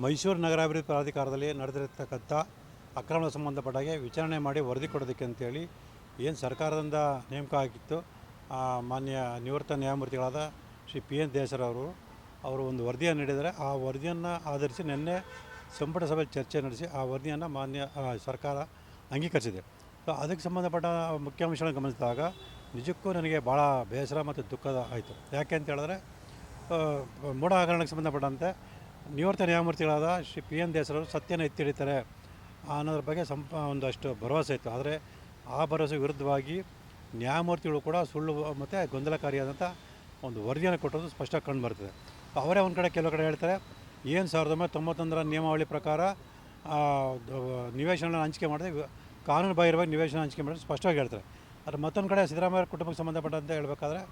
ಮೈಸೂರು ನಗರಾಭಿವೃದ್ಧಿ ಪ್ರಾಧಿಕಾರದಲ್ಲಿ ನಡೆದಿರತಕ್ಕಂಥ ಅಕ್ರಮ ಸಂಬಂಧಪಟ್ಟಾಗೆ ವಿಚಾರಣೆ ಮಾಡಿ ವರದಿ ಕೊಡೋದಕ್ಕೆ ಅಂತೇಳಿ ಏನು ಸರ್ಕಾರದಿಂದ ನೇಮಕ ಆಗಿತ್ತು ಮಾನ್ಯ ನಿವೃತ್ತ ನ್ಯಾಯಮೂರ್ತಿಗಳಾದ ಶ್ರೀ ಪಿ ಎನ್ ದೇಸರವರು ಅವರು ಒಂದು ವರದಿಯನ್ನು ನೀಡಿದರೆ ಆ ವರದಿಯನ್ನು ಆಧರಿಸಿ ನಿನ್ನೆ ಸಂಪುಟ ಸಭೆಯಲ್ಲಿ ಚರ್ಚೆ ನಡೆಸಿ ಆ ವರದಿಯನ್ನು ಮಾನ್ಯ ಸರ್ಕಾರ ಅಂಗೀಕರಿಸಿದೆ. ಸೊ, ಅದಕ್ಕೆ ಸಂಬಂಧಪಟ್ಟ ಮುಖ್ಯಾಂಶಗಳನ್ನು ಗಮನಿಸಿದಾಗ ನಿಜಕ್ಕೂ ನನಗೆ ಭಾಳ ಬೇಸರ ಮತ್ತು ದುಃಖದ ಆಯಿತು. ಯಾಕೆ ಅಂತ ಹೇಳಿದ್ರೆ ಮೂಢ ಹಗರಣಕ್ಕೆ ಸಂಬಂಧಪಟ್ಟಂತೆ ನಿವೃತ್ತ ನ್ಯಾಯಮೂರ್ತಿಗಳಾದ ಶ್ರೀ ಪಿ ಎನ್ ದೇಸರವರು ಸತ್ಯನ ಎತ್ತಿ ಹಿಡಿತಾರೆ ಅನ್ನೋದ್ರ ಬಗ್ಗೆ ಸಂಪ, ಒಂದಷ್ಟು ಭರವಸೆ ಇತ್ತು. ಆದರೆ ಆ ಭರವಸೆ ವಿರುದ್ಧವಾಗಿ ನ್ಯಾಯಮೂರ್ತಿಗಳು ಕೂಡ ಸುಳ್ಳು ಮತ್ತು ಗೊಂದಲಕಾರಿಯಾದಂಥ ಒಂದು ವರದಿಯನ್ನು ಕೊಟ್ಟದ್ದು ಸ್ಪಷ್ಟ ಕಂಡು ಬರ್ತದೆ. ಅವರೇ ಒಂದು ಕಡೆ ಕೆಲವು ಕಡೆ ಹೇಳ್ತಾರೆ, ಏನು ಸಾವಿರದ ಒಂಬೈನೂರ ತೊಂಬತ್ತೊಂದರ ನಿಯಮಾವಳಿ ಪ್ರಕಾರ ನಿವೇಶನ ಹಂಚಿಕೆ ಮಾಡಿದೆ ಕಾನೂನು ಬಾಹಿರವಾಗಿ ನಿವೇಶನ ಹಂಚಿಕೆ ಮಾಡಿದ್ರೆ ಸ್ಪಷ್ಟವಾಗಿ ಹೇಳ್ತಾರೆ. ಆದರೆ ಮತ್ತೊಂದು ಕಡೆ ಸಿದ್ದರಾಮಯ್ಯ ಕುಟುಂಬಕ್ಕೆ ಸಂಬಂಧಪಟ್ಟಂತೆ ಹೇಳಬೇಕಾದ್ರೆ,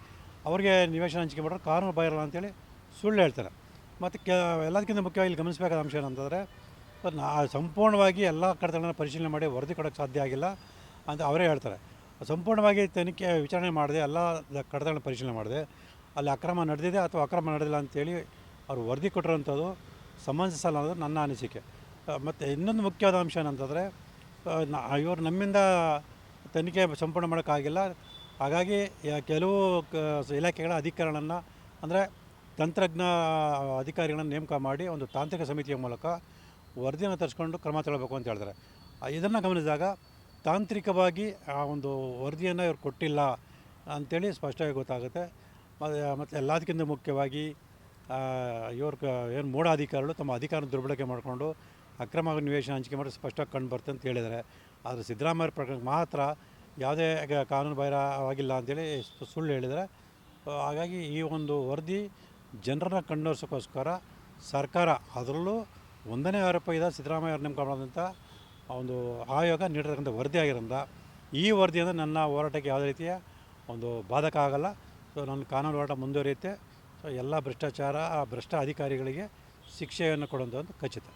ಅವರಿಗೆ ನಿವೇಶನ ಹಂಚಿಕೆ ಮಾಡೋರು ಕಾನೂನು ಬಾಹಿರಲ್ಲ ಅಂತೇಳಿ ಸುಳ್ಳು ಹೇಳ್ತಾರೆ. ಮತ್ತು ಕೆ, ಎಲ್ಲದಕ್ಕಿಂತ ಮುಖ್ಯವಾಗಿ ಇಲ್ಲಿ ಗಮನಿಸಬೇಕಾದ ಅಂಶ ಏನಂತಂದರೆ ನಾ ಸಂಪೂರ್ಣವಾಗಿ ಎಲ್ಲ ಕಡತಗಳನ್ನು ಪರಿಶೀಲನೆ ಮಾಡಿ ವರದಿ ಕೊಡೋಕ್ಕೆ ಸಾಧ್ಯ ಆಗಿಲ್ಲ ಅಂತ ಅವರೇ ಹೇಳ್ತಾರೆ. ಸಂಪೂರ್ಣವಾಗಿ ತನಿಖೆ, ವಿಚಾರಣೆ ಮಾಡಿದೆ ಎಲ್ಲ ಕಡತಗಳನ್ನು ಪರಿಶೀಲನೆ ಮಾಡಿದೆ, ಅಲ್ಲಿ ಅಕ್ರಮ ನಡೆದಿದೆ ಅಥವಾ ಅಕ್ರಮ ನಡೆದಿಲ್ಲ ಅಂತೇಳಿ ಅವರು ವರದಿ ಕೊಟ್ಟಿರೋಂಥದ್ದು ಸಮಂಜಸಲ್ಲ ಅನ್ನೋದು ನನ್ನ ಅನಿಸಿಕೆ. ಮತ್ತು ಇನ್ನೊಂದು ಮುಖ್ಯವಾದ ಅಂಶ ಏನಂತಂದರೆ ಇವರು ನಮ್ಮಿಂದ ತನಿಖೆ ಸಂಪೂರ್ಣ ಮಾಡೋಕ್ಕಾಗಿಲ್ಲ. ಹಾಗಾಗಿ ಕೆಲವು ಇಲಾಖೆಗಳ ಅಧಿಕಾರಗಳನ್ನು, ಅಂದರೆ ತಂತ್ರಜ್ಞ ಅಧಿಕಾರಿಗಳನ್ನು ನೇಮಕ ಮಾಡಿ ಒಂದು ತಾಂತ್ರಿಕ ಸಮಿತಿಯ ಮೂಲಕ ವರದಿಯನ್ನು ತರಿಸ್ಕೊಂಡು ಕ್ರಮ ತಗೊಳ್ಬೇಕು ಅಂತ ಹೇಳ್ತಾರೆ. ಇದನ್ನು ಗಮನಿಸಿದಾಗ ತಾಂತ್ರಿಕವಾಗಿ ಆ ಒಂದು ವರದಿಯನ್ನು ಇವ್ರು ಕೊಟ್ಟಿಲ್ಲ ಅಂಥೇಳಿ ಸ್ಪಷ್ಟವಾಗಿ ಗೊತ್ತಾಗುತ್ತೆ. ಮತ್ತು ಮತ್ತು ಎಲ್ಲದಕ್ಕಿಂತ ಮುಖ್ಯವಾಗಿ ಇವ್ರ ಏನು ಮೂಢ ಅಧಿಕಾರಿಗಳು ತಮ್ಮ ಅಧಿಕಾರ ದುರ್ಬಳಕೆ ಮಾಡಿಕೊಂಡು ಅಕ್ರಮ ನಿವೇಶನ ಹಂಚಿಕೆ ಮಾಡಿ ಸ್ಪಷ್ಟವಾಗಿ ಕಂಡು ಬರ್ತದೆ ಅಂತ ಹೇಳಿದ್ದಾರೆ. ಆದರೆ ಸಿದ್ದರಾಮಯ್ಯ ಪ್ರಕರಣ ಮಾತ್ರ ಯಾವುದೇ ಕಾನೂನು ಬಾಹಿರವಾಗಿಲ್ಲ ಅಂತೇಳಿ ಸು- ಸುಳ್ಳು ಹೇಳಿದರೆ ಹಾಗಾಗಿ ಈ ಒಂದು ವರದಿ ಜನರನ್ನ ಕಣ್ಣೋರ್ಸೋಕ್ಕೋಸ್ಕರ ಸರ್ಕಾರ ಅದರಲ್ಲೂ ಒಂದನೇ ಆರೋಪ ಇದೆ, ಸಿದ್ದರಾಮಯ್ಯ ಅವ್ರ ನೇಮಕ ಮಾಡಿದಂಥ ಒಂದು ಆಯೋಗ ನೀಡಿರ್ತಕ್ಕಂಥ ವರದಿ ಆಗಿರೋದ್ರಿಂದ ಈ ವರದಿಯಿಂದ ನನ್ನ ಹೋರಾಟಕ್ಕೆ ಯಾವುದೇ ರೀತಿಯ ಒಂದು ಬಾಧಕ ಆಗಲ್ಲ. ಸೊ ನನ್ನ ಕಾನೂನು ಹೋರಾಟ ಮುಂದುವರಿಯುತ್ತೆ. ಸೊ ಎಲ್ಲ ಭ್ರಷ್ಟಾಚಾರ, ಆ ಭ್ರಷ್ಟ ಅಧಿಕಾರಿಗಳಿಗೆ ಶಿಕ್ಷೆಯನ್ನು ಕೊಡುವಂಥದ್ದು ಖಚಿತ.